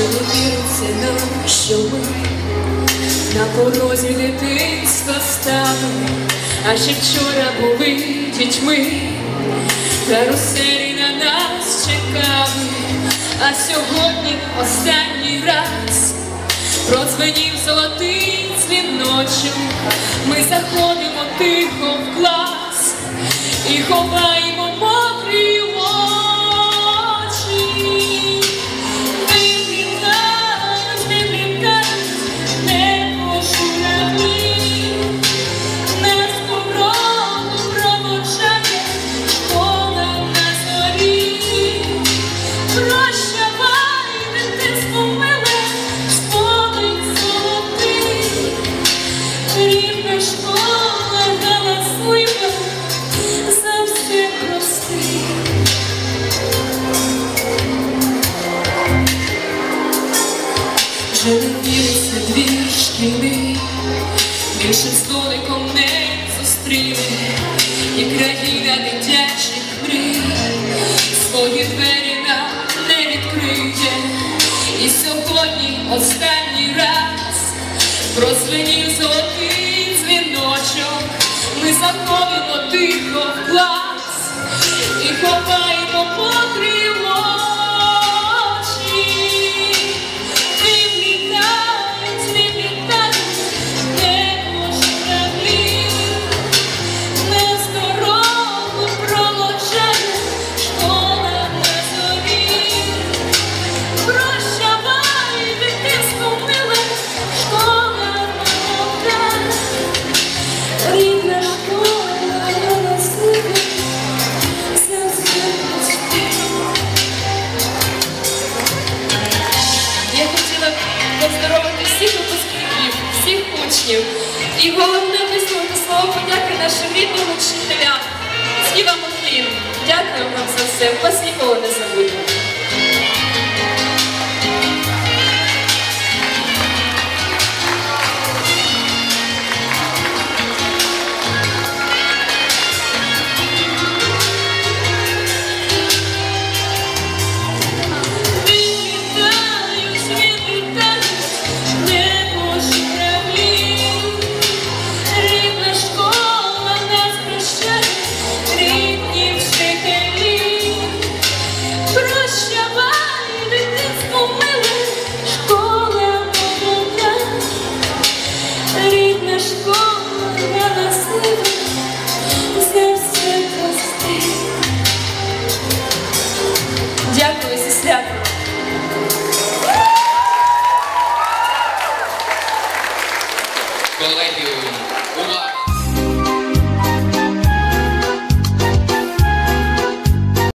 Не віриться нам, що ми? На порозі дитинства стали, а ще вчора були дітьми, каруселі на нас чекали, а сьогодні останній раз. Прозвенів золотий дзвіночок, ми заходимо тихо в клас Вже не двір шкільний, більше столиком не зустріли, і країна дитячих мрій, свої двері нам не відкриє, і сьогодні останній раз прозвенів золотий дзвіночок, ми заходимо учнів. І головне висловити слово подяки нашим рідним учителям. Сліва Мохлін. Дякую вам за все. Вас ніколи не забудемо. Hola.